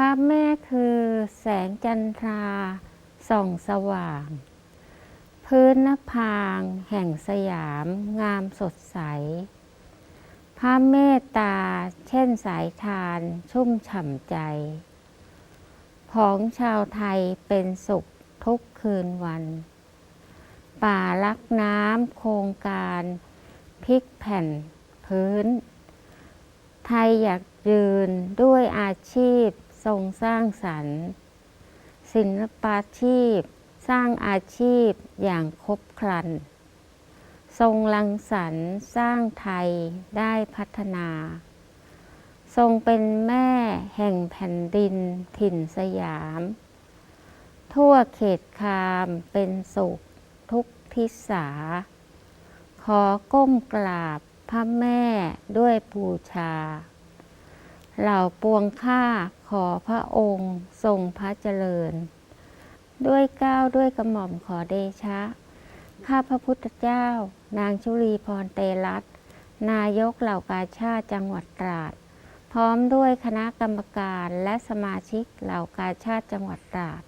ระแม่คือแสงจันทราส่องสว่าง พื้นนภางแห่งสยามงามสดใส พระเมตตาเช่นสายทานชุ่มฉ่ำใจ ของชาวไทยเป็นสุขทุกคืนวัน ป่ารักน้ำโครงการพลิกแผ่นพื้น ไทยอยากยืนด้วยอาชีพ ทรงสร้างสรรค์ ศิลปาชีพ สร้างอาชีพอย่างครบครัน ทรงรังสรรค์สร้างไทยได้พัฒนา ทรงเป็นแม่แห่งแผ่นดินถิ่นสยาม ทั่วเขตคามเป็นสุขทุกทิศา ขอก้มกราบพระแม่ด้วยบูชา เหล่าปวงข้าขอพระองค์ ทรงพระเจริญ ด้วยก้าวด้วยกระหม่อมขอเดชะ ข้าพระพุทธเจ้า นางชุลีพรเตรัตนายกเหล่ากาชาติจังหวัดตราด พร้อมด้วยคณะกรรมการและสมาชิกเหล่ากาชาติจังหวัดตราด